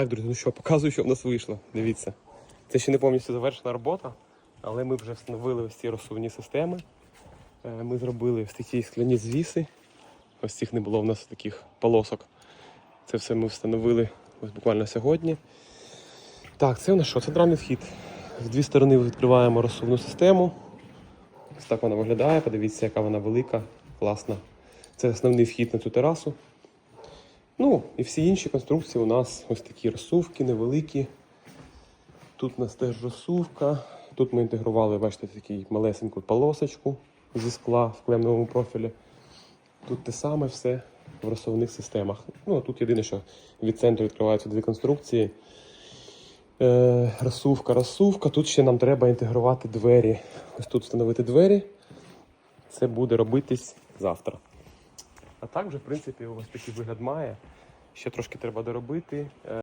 Так, друзі, ну що, показую, що в нас вийшло. Дивіться. Це ще не повністю завершена робота, але ми вже встановили ось ці розсувні системи. Е, Ми зробили ось такі скляні звіси. Ось цих не було в нас таких полосок. Це все ми встановили ось буквально сьогодні. Так, це у нас що? Центральний вхід. З дві сторони відкриваємо розсувну систему. Ось так вона виглядає. Подивіться, яка вона велика, класна. Це основний вхід на цю терасу. Ну, і всі інші конструкції у нас ось такі розсувки невеликі. Тут у нас теж розсувка. Тут ми інтегрували, бачите, таку малесеньку полосочку зі скла в клемновому профілі. Тут те саме все в розсувних системах. Ну, а тут єдине, що від центру відкриваються дві конструкції. Е, розсувка, розсувка. Тут ще нам треба інтегрувати двері. Ось тут встановити двері. Це буде робитись завтра. А так вже, в принципі, ось такий вигляд має. Ще трошки треба доробити. Е,